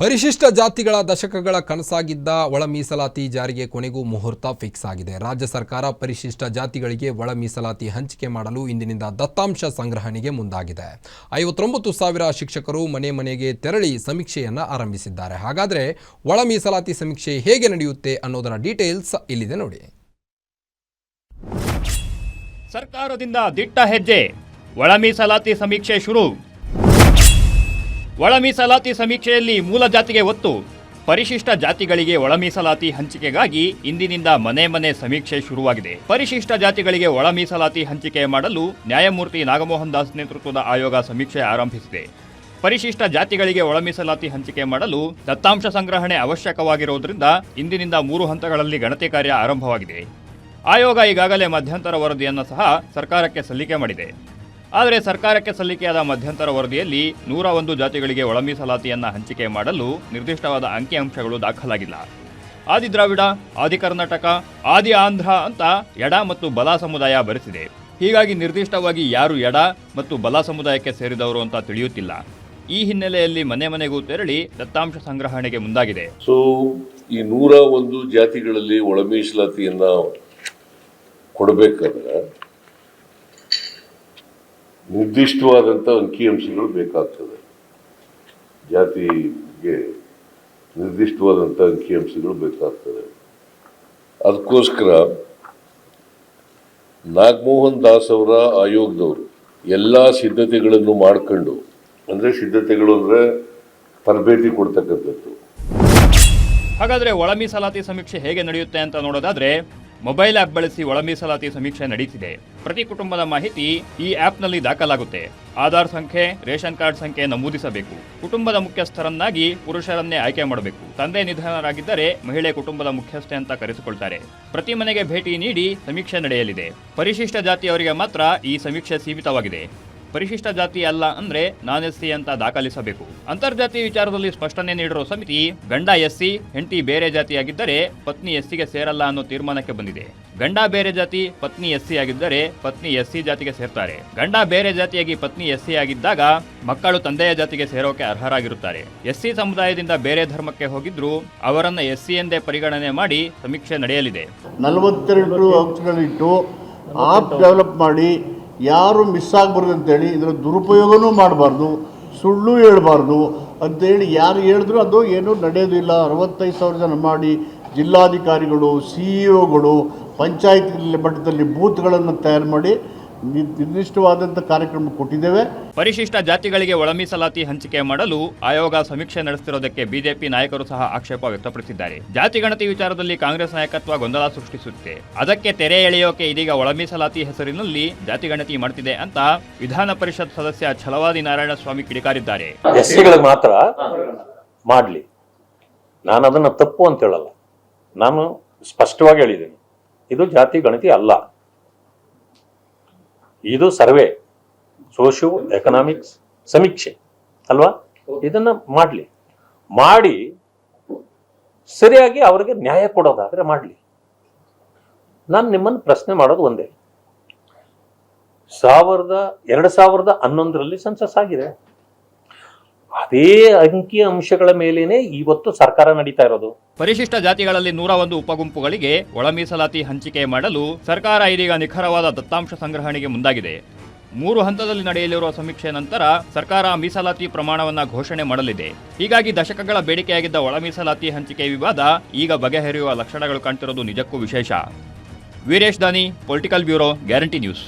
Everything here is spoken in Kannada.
ಪರಿಶಿಷ್ಟ ಜಾತಿಗಳ ದಶಕಗಳ ಕನಸಾಗಿದ್ದ ಒಳ ಮೀಸಲಾತಿ ಜಾರಿಗೆ ಕೊನೆಗೂ ಮುಹೂರ್ತ ಫಿಕ್ಸ್ ಆಗಿದೆ. ರಾಜ್ಯ ಸರ್ಕಾರ ಪರಿಶಿಷ್ಟ ಜಾತಿಗಳಿಗೆ ಒಳ ಮೀಸಲಾತಿ ಹಂಚಿಕೆ ಮಾಡಲು ಇಂದಿನಿಂದ ದತ್ತಾಂಶ ಸಂಗ್ರಹಣೆಗೆ ಮುಂದಾಗಿದೆ. ಐವತ್ತೊಂಬತ್ತು ಸಾವಿರ ಶಿಕ್ಷಕರು ಮನೆ ಮನೆಗೆ ತೆರಳಿ ಸಮೀಕ್ಷೆಯನ್ನು ಆರಂಭಿಸಿದ್ದಾರೆ. ಹಾಗಾದರೆ ಒಳ ಮೀಸಲಾತಿ ಸಮೀಕ್ಷೆ ಹೇಗೆ ನಡೆಯುತ್ತೆ ಅನ್ನೋದರ ಡೀಟೇಲ್ಸ್ ಇಲ್ಲಿದೆ ನೋಡಿ. ಸರ್ಕಾರದಿಂದ ದಿಟ್ಟ ಹೆಜ್ಜೆ ಒಳ ಮೀಸಲಾತಿ ಸಮೀಕ್ಷೆ ಶುರು. ಒಳ ಮೀಸಲಾತಿ ಸಮೀಕ್ಷೆಯಲ್ಲಿ ಮೂಲ ಜಾತಿಗೆ ಒತ್ತು. ಪರಿಶಿಷ್ಟ ಜಾತಿಗಳಿಗೆ ಒಳ ಮೀಸಲಾತಿ ಹಂಚಿಕೆಗಾಗಿ ಇಂದಿನಿಂದ ಮನೆ ಮನೆ ಸಮೀಕ್ಷೆ ಶುರುವಾಗಿದೆ. ಪರಿಶಿಷ್ಟ ಜಾತಿಗಳಿಗೆ ಒಳ ಮೀಸಲಾತಿ ಹಂಚಿಕೆ ಮಾಡಲು ನ್ಯಾಯಮೂರ್ತಿ ನಾಗಮೋಹನ್ ದಾಸ್ ನೇತೃತ್ವದ ಆಯೋಗ ಸಮೀಕ್ಷೆ ಆರಂಭಿಸಿದೆ. ಪರಿಶಿಷ್ಟ ಜಾತಿಗಳಿಗೆ ಒಳ ಮೀಸಲಾತಿ ಹಂಚಿಕೆ ಮಾಡಲು ದತ್ತಾಂಶ ಸಂಗ್ರಹಣೆ ಅವಶ್ಯಕವಾಗಿರುವುದರಿಂದ ಇಂದಿನಿಂದ ಮೂರು ಹಂತಗಳಲ್ಲಿ ಗಣತಿ ಕಾರ್ಯ ಆರಂಭವಾಗಿದೆ. ಆಯೋಗ ಈಗಾಗಲೇ ಮಧ್ಯಂತರ ವರದಿಯನ್ನು ಸಹ ಸರ್ಕಾರಕ್ಕೆ ಸಲ್ಲಿಕೆ ಮಾಡಿದೆ. ಆದರೆ ಸರ್ಕಾರಕ್ಕೆ ಸಲ್ಲಿಕೆಯಾದ ಮಧ್ಯಂತರ ವರದಿಯಲ್ಲಿ ನೂರ ಒಂದು ಜಾತಿಗಳಿಗೆ ಒಳ ಮೀಸಲಾತಿಯನ್ನು ಹಂಚಿಕೆ ಮಾಡಲು ನಿರ್ದಿಷ್ಟವಾದ ಅಂಕಿಅಂಶಗಳು ದಾಖಲಾಗಿಲ್ಲ. ಆದಿ ದ್ರಾವಿಡ, ಆದಿ ಕರ್ನಾಟಕ, ಆದಿ ಆಂಧ್ರ ಅಂತ ಎಡ ಮತ್ತು ಬಲ ಸಮುದಾಯ ಬರೆಸಿದೆ. ಹೀಗಾಗಿ ನಿರ್ದಿಷ್ಟವಾಗಿ ಯಾರು ಎಡ ಮತ್ತು ಬಲ ಸಮುದಾಯಕ್ಕೆ ಸೇರಿದವರು ಅಂತ ತಿಳಿಯುತ್ತಿಲ್ಲ. ಈ ಹಿನ್ನೆಲೆಯಲ್ಲಿ ಮನೆ ಮನೆಗೂ ತೆರಳಿ ದತ್ತಾಂಶ ಸಂಗ್ರಹಣೆಗೆ ಮುಂದಾಗಿದೆ. ಸೊ, ಈ ನೂರ ಒಂದು ಜಾತಿಗಳಲ್ಲಿ ಒಳ ಮೀಸಲಾತಿಯನ್ನ ಕೊಡಬೇಕಾದ್ರೆ ನಿರ್ದಿಷ್ಟವಾದಂಥ ಅಂಕಿಅಂಶಗಳು ಬೇಕಾಗ್ತದೆ. ಜಾತಿಗೆ ನಿರ್ದಿಷ್ಟವಾದಂಥ ಅಂಕಿಅಂಶಗಳು ಬೇಕಾಗ್ತದೆ. ಅದಕ್ಕೋಸ್ಕರ ನಾಗಮೋಹನ್ ದಾಸ್ ಅವರ ಆಯೋಗದವರು ಎಲ್ಲ ಸಿದ್ಧತೆಗಳನ್ನು ಮಾಡ್ಕೊಂಡು, ಅಂದರೆ ಸಿದ್ಧತೆಗಳು ಅಂದರೆ ತರಬೇತಿ ಕೊಡ್ತಕ್ಕಂಥದ್ದು. ಹಾಗಾದ್ರೆ ಒಳ ಮೀಸಲಾತಿ ಸಮೀಕ್ಷೆ ಹೇಗೆ ನಡೆಯುತ್ತೆ ಅಂತ ನೋಡೋದಾದ್ರೆ ಮೊಬೈಲ್ ಆಪ್ ಬಳಸಿ ಒಳ ಮೀಸಲಾತಿ ಸಮೀಕ್ಷೆ ನಡೆಸಿದೆ ಪ್ರತಿ ಕುಟುಂಬದ ಮಾಹಿತಿ ಈ ಆಪ್ನಲ್ಲಿ ದಾಖಲಾಗುತ್ತೆ. ಆಧಾರ್ ಸಂಖ್ಯೆ, ರೇಷನ್ ಕಾರ್ಡ್ ಸಂಖ್ಯೆ ನಮೂದಿಸಬೇಕು. ಕುಟುಂಬದ ಮುಖ್ಯಸ್ಥರನ್ನಾಗಿ ಪುರುಷರನ್ನೇ ಆಯ್ಕೆ ಮಾಡಬೇಕು. ತಂದೆ ನಿಧನರಾಗಿದ್ದರೆ ಮಹಿಳೆ ಕುಟುಂಬದ ಮುಖ್ಯಸ್ಥೆ ಅಂತ ಕರೆಸಿಕೊಳ್ತಾರೆ. ಪ್ರತಿ ಮನೆಗೆ ಭೇಟಿ ನೀಡಿ ಸಮೀಕ್ಷೆ ನಡೆಯಲಿದೆ. ಪರಿಶಿಷ್ಟ ಜಾತಿಯವರಿಗೆ ಮಾತ್ರ ಈ ಸಮೀಕ್ಷೆ ಸೀಮಿತವಾಗಿದೆ. ಪರಿಶಿಷ್ಟ ಜಾತಿ ಅಲ್ಲ ಅಂದ್ರೆ ನಾನ್ ಎಸ್ಸಿ ಅಂತ ದಾಖಲಿಸಬೇಕು. ಅಂತರ್ಜಾತಿ ವಿಚಾರದಲ್ಲಿ ಸ್ಪಷ್ಟನೆ ನೀಡಿರುವ ಸಮಿತಿ, ಗಂಡ ಎಸ್ಸಿ, ಹೆಂಡತಿ ಬೇರೆ ಜಾತಿಯಾಗಿದ್ದರೆ ಪತ್ನಿ ಎಸ್ಸಿಗೆ ಸೇರಲ್ಲ ಅನ್ನೋ ತೀರ್ಮಾನಕ್ಕೆ ಬಂದಿದೆ. ಗಂಡ ಬೇರೆ ಜಾತಿ, ಪತ್ನಿ ಎಸ್ಸಿ ಆಗಿದ್ದರೆ ಪತ್ನಿ ಎಸ್ಸಿ ಜಾತಿಗೆ ಸೇರ್ತಾರೆ. ಗಂಡ ಬೇರೆ ಜಾತಿಯಾಗಿ ಪತ್ನಿ ಎಸ್ಸಿ ಆಗಿದ್ದಾಗ ಮಕ್ಕಳು ತಂದೆಯ ಜಾತಿಗೆ ಸೇರೋಕೆ ಅರ್ಹರಾಗಿರುತ್ತಾರೆ. ಎಸ್ಸಿ ಸಮುದಾಯದಿಂದ ಬೇರೆ ಧರ್ಮಕ್ಕೆ ಹೋಗಿದ್ರು ಅವರನ್ನ ಎಸ್ಸಿ ಎಂದೇ ಪರಿಗಣನೆ ಮಾಡಿ ಸಮೀಕ್ಷೆ ನಡೆಯಲಿದೆ. ನಲವತ್ತೆರಡು ಆಪ್ ಡೆವಲಪ್ ಮಾಡಿ ಯಾರು ಮಿಸ್ ಆಗಬಾರ್ದು ಅಂತೇಳಿ ಇದರ ದುರುಪಯೋಗನೂ ಮಾಡಬಾರ್ದು, ಸುಳ್ಳು ಹೇಳಬಾರ್ದು ಅಂತೇಳಿ ಯಾರು ಹೇಳಿದ್ರು ಅದು ಏನೂ ನಡೆಯೋದಿಲ್ಲ. ಅರವತ್ತೈದು ಸಾವಿರ ಜನ ಮಾಡಿ ಜಿಲ್ಲಾಧಿಕಾರಿಗಳು ಸಿ ಇ ಒಗಳು ಪಂಚಾಯತ್ ಮಟ್ಟದಲ್ಲಿ ಬೂತ್ಗಳನ್ನು ತಯಾರು ಮಾಡಿ ನಿರ್ದಿಷ್ಟವಾದಂಥ ಕಾರ್ಯಕ್ರಮ ಕೊಟ್ಟಿದ್ದೇವೆ. ಪರಿಶಿಷ್ಟ ಜಾತಿಗಳಿಗೆ ಒಳಮೀಸಲಾತಿ ಹಂಚಿಕೆ ಮಾಡಲು ಆಯೋಗ ಸಮೀಕ್ಷೆ ನಡೆಸುತ್ತಿರುವುದಕ್ಕೆ ಬಿಜೆಪಿ ನಾಯಕರು ಸಹ ಆಕ್ಷೇಪ ವ್ಯಕ್ತಪಡಿಸಿದ್ದಾರೆ. ಜಾತಿ ಗಣತಿ ವಿಚಾರದಲ್ಲಿ ಕಾಂಗ್ರೆಸ್ ನಾಯಕತ್ವ ಗೊಂದಲ ಸೃಷ್ಟಿಸುತ್ತೆ ಅದಕ್ಕೆ ತೆರೆ ಎಳೆಯೋಕೆ ಇದೀಗ ಒಳಮೀಸಲಾತಿ ಹೆಸರಿನಲ್ಲಿ ಜಾತಿ ಗಣತಿ ಮಾಡ್ತಿದೆ ಅಂತ ವಿಧಾನ ಪರಿಷತ್ ಸದಸ್ಯ ಛಲವಾದಿ ನಾರಾಯಣಸ್ವಾಮಿ ಕಿಡಿಕಾರಿದ್ದಾರೆ. ಎಸ್ ಸಿಗಳಿಗೆ ಮಾತ್ರ ಮಾಡಲಿ. ನಾನು ಅದನ್ನು ತಪ್ಪು ಅಂತ ಹೇಳಲ್ಲ. ನಾನು ಸ್ಪಷ್ಟವಾಗಿ ಹೇಳಿದ್ದೇನೆ. ಇದು ಜಾತಿ ಗಣತಿ ಅಲ್ಲ. ಇದು ಸರ್ವೆ ಸೋಷಿಯೋ ಎಕನಾಮಿಕ್ಸ್ ಸಮೀಕ್ಷೆ ಅಲ್ವಾ? ಇದನ್ನ ಮಾಡಲಿ. ಮಾಡಿ ಸರಿಯಾಗಿ ಅವರಿಗೆ ನ್ಯಾಯ ಕೊಡೋದಾದ್ರೆ ಮಾಡಲಿ. ನಾನು ನಿಮ್ಮನ್ನು ಪ್ರಶ್ನೆ ಮಾಡೋದು ಒಂದೇ. ಸಾವಿರದ ಎರಡು ಸಾವಿರದ ಹನ್ನೊಂದರಲ್ಲಿ ಸೆನ್ಸಸ್ ಆಗಿದೆ. ಅದೇ ಅಂಕಿ ಅಂಶಗಳ ಮೇಲೇನೆ ಇವತ್ತು ಸರ್ಕಾರ ನಡೀತಾ ಇರೋದು. ಪರಿಶಿಷ್ಟ ಜಾತಿಗಳಲ್ಲಿ ನೂರ ಒಂದು ಉಪಗುಂಪುಗಳಿಗೆ ಒಳ ಮೀಸಲಾತಿ ಹಂಚಿಕೆ ಮಾಡಲು ಸರ್ಕಾರ ಇದೀಗ ನಿಖರವಾದ ದತ್ತಾಂಶ ಸಂಗ್ರಹಣೆಗೆ ಮುಂದಾಗಿದೆ. ಮೂರು ಹಂತದಲ್ಲಿ ನಡೆಯಲಿರುವ ಸಮೀಕ್ಷೆ ನಂತರ ಸರ್ಕಾರ ಮೀಸಲಾತಿ ಪ್ರಮಾಣವನ್ನ ಘೋಷಣೆ ಮಾಡಲಿದೆ. ಹೀಗಾಗಿ ದಶಕಗಳ ಬೇಡಿಕೆಯಾಗಿದ್ದ ಒಳ ಮೀಸಲಾತಿ ಹಂಚಿಕೆ ವಿವಾದ ಈಗ ಬಗೆಹರಿಯುವ ಲಕ್ಷಣಗಳು ಕಾಣ್ತಿರೋದು ನಿಜಕ್ಕೂ ವಿಶೇಷ. ವೀರೇಶ್ ದಾನಿ ಪೊಲಿಟಿಕಲ್ ಬ್ಯೂರೋ ಗ್ಯಾರಂಟಿ ನ್ಯೂಸ್